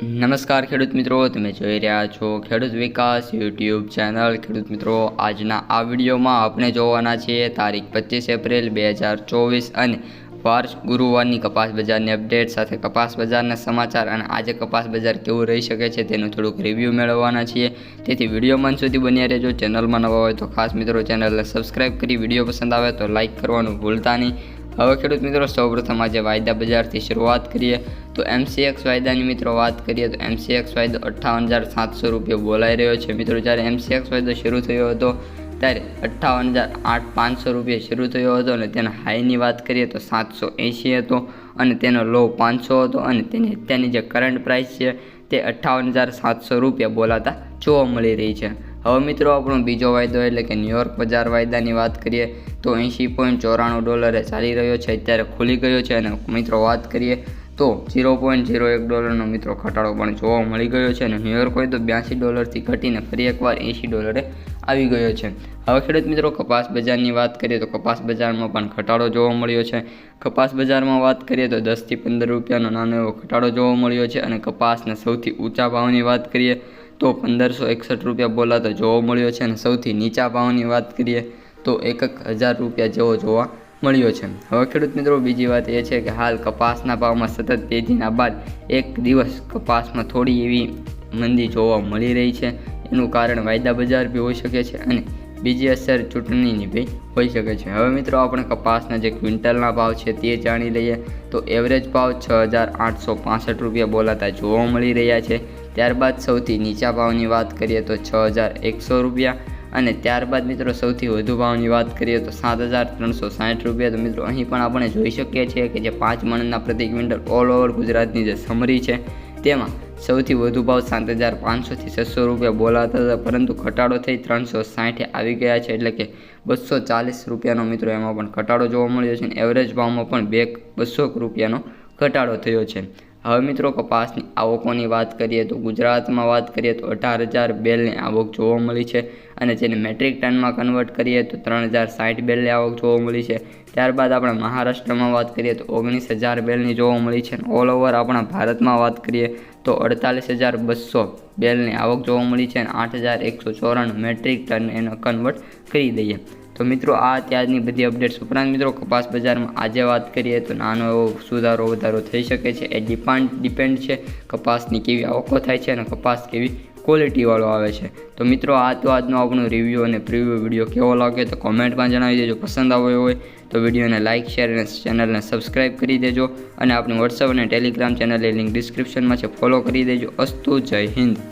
નમસ્કાર ખેડૂત મિત્રો, તમે જોઈ રહ્યા છો ખેડૂત વિકાસ યુટ્યુબ ચેનલ. ખેડૂત મિત્રો, આજના આ વિડીયોમાં આપણે જોવાના છીએ તારીખ પચીસ એપ્રિલ બે હજાર ચોવીસ અને વાર ગુરુવારની કપાસ બજારની અપડેટ સાથે કપાસ બજારના સમાચાર અને આજે કપાસ બજાર કેવું રહી શકે છે તેનું થોડુંક રિવ્યૂ મેળવવાના છીએ. તેથી વિડીયોમાં મન સુધી બન્યા રહેજો. ચેનલમાં નવા હોય તો ખાસ મિત્રો, ચેનલને સબસ્ક્રાઇબ કરી વીડિયો પસંદ આવે તો લાઇક કરવાનું ભૂલતા નહીં. હવે ખેડૂત મિત્રો, સૌપ્રથમ આજે વાયદા બજારથી શરૂઆત કરીએ. તો એમસીએક્સ વાયદાની મિત્રો, વાત કરીએ તો એમસીએક્સ વાયદો અઠ્ઠાવન હજાર સાતસો રૂપિયા બોલાઈ રહ્યો છે. મિત્રો, જ્યારે એમસીએક્સ વાયદો શરૂ થયો હતો, ત્યારે અઠ્ઠાવન હજાર આઠ પાંચસો રૂપિયા શરૂ થયો હતો અને તેના હાઈની વાત કરીએ તો સાતસો એંશી હતો અને તેનો લો પાંચસો હતો અને તેની અત્યારની જે કરંટ પ્રાઇસ છે, તે અઠ્ઠાવન હજાર સાતસો રૂપિયા બોલાતા જોવા મળી રહી છે. હવે મિત્રો, આપણો બીજો વાયદો એટલે કે ન્યુયોર્ક બજાર વાયદાની વાત કરીએ, તો એંશી પોઈન્ટ ચોરાણું ડોલરે ચાલી રહ્યો છે, અત્યારે ખુલી ગયો છે અને મિત્રો વાત કરીએ, તો ઝીરો પોઈન્ટ ઝીરો એક ડોલરનો મિત્રો ઘટાડો પણ જોવા મળી ગયો છે અને ન્યુયોર્ક હોય તો બ્યાસી ડોલરથી ઘટીને ફરી એકવાર એંશી ડોલરે આવી ગયો છે. હવે ખેડૂત મિત્રો, કપાસ બજારની વાત કરીએ, તો કપાસ બજારમાં પણ ઘટાડો જોવા મળ્યો છે. કપાસ બજારમાં વાત કરીએ, તો દસથી પંદર રૂપિયાનો નાનો એવો ઘટાડો જોવા મળ્યો છે અને કપાસના સૌથી ઊંચા ભાવની વાત કરીએ તો પંદરસો એકસઠ રૂપિયા બોલાતો જોવા મળ્યો છે અને સૌથી નીચા ભાવની વાત કરીએ તો એક એક હજાર રૂપિયા જેવો જોવા મળ્યો છે. હવે ખેડૂત મિત્રો, બીજી વાત એ છે કે હાલ કપાસના ભાવમાં સતત તેજીના બાદ એક દિવસ કપાસમાં થોડી એવી મંદી જોવા મળી રહી છે. એનું કારણ વાયદા બજાર બી હોઈ શકે છે અને બીજી અસર ચૂંટણીની બી હોઈ શકે છે. હવે મિત્રો આપણે કપાસના જે ક્વિન્ટલના ભાવ છે તે જાણી લઈએ તો એવરેજ ભાવ છ હજાર આઠસો પાસઠ રૂપિયા બોલાતા જોવા મળી રહ્યા છે. ત્યારબાદ સૌથી નીચા ભાવની વાત કરીએ તો છ હજાર એકસો રૂપિયા અને ત્યારબાદ મિત્રો સૌથી વધુ ભાવની વાત કરીએ તો સાત હજાર ત્રણસો સાઠ રૂપિયા. તો મિત્રો અહીં પણ આપણે જોઈ શકીએ છીએ કે જે પાંચ મણના પ્રતિ ક્વિન્ટલ ઓલ ઓવર ગુજરાતની જે સમરી છે તેમાં સૌથી વધુ ભાવ સાત હજાર પાંચસોથી છસો રૂપિયા બોલાતા હતા, પરંતુ ઘટાડો થઈ ત્રણસો સાઠે આવી ગયા છે. એટલે કે બસો ચાલીસ રૂપિયાનો મિત્રો એમાં પણ ઘટાડો જોવા મળ્યો છે અને એવરેજ ભાવમાં પણ બે બસો રૂપિયાનો ઘટાડો થયો છે. હવે મિત્રો કપાસની આવકોની વાત કરીએ તો ગુજરાતમાં વાત કરીએ તો અઢાર હજાર બેલની આવક જોવા મળી છે અને જેને મેટ્રિક ટનમાં કન્વર્ટ કરીએ તો ત્રણ હજાર સાઠ બેલની આવક જોવા મળી છે. ત્યારબાદ આપણે મહારાષ્ટ્રમાં વાત કરીએ તો ઓગણીસ હજાર બેલની જોવા મળી છે ઓલ ઓવર આપણા ભારતમાં વાત કરીએ તો અડતાલીસ હજાર બસો બેલની આવક જોવા મળી છે અને આઠ હજાર એકસો ચોરાણું મેટ્રિક ટન એને કન્વર્ટ કરી દઈએ. તો મિત્રો, આ ત્યારની બધી અપડેટ્સ ઉપરાંત મિત્રો, કપાસ બજારમાં આજે વાત કરીએ તો નાનો એવો સુધારો, વધારો થઈ શકે છે. એ ડિપાન્ડ ડિપેન્ડ છે કપાસની કેવી આવકો થાય છે અને કપાસ કેવી ક્વોલિટીવાળો આવે છે. તો મિત્રો, આ તો આજનો આપણો રિવ્યૂ અને પ્રિવ્યૂ વીડિયો કેવો લાગે તો કોમેન્ટમાં જણાવી દેજો. પસંદ આવ્યો હોય તો વિડીયોને લાઇક શેર અને ચેનલને સબસ્ક્રાઇબ કરી દેજો. અને આપણી વોટ્સઅપ અને ટેલિગ્રામ ચેનલની લિંક ડિસ્ક્રિપ્શનમાં છે. ફોલો કરી દેજો. અસ્તુ જય હિન્દ.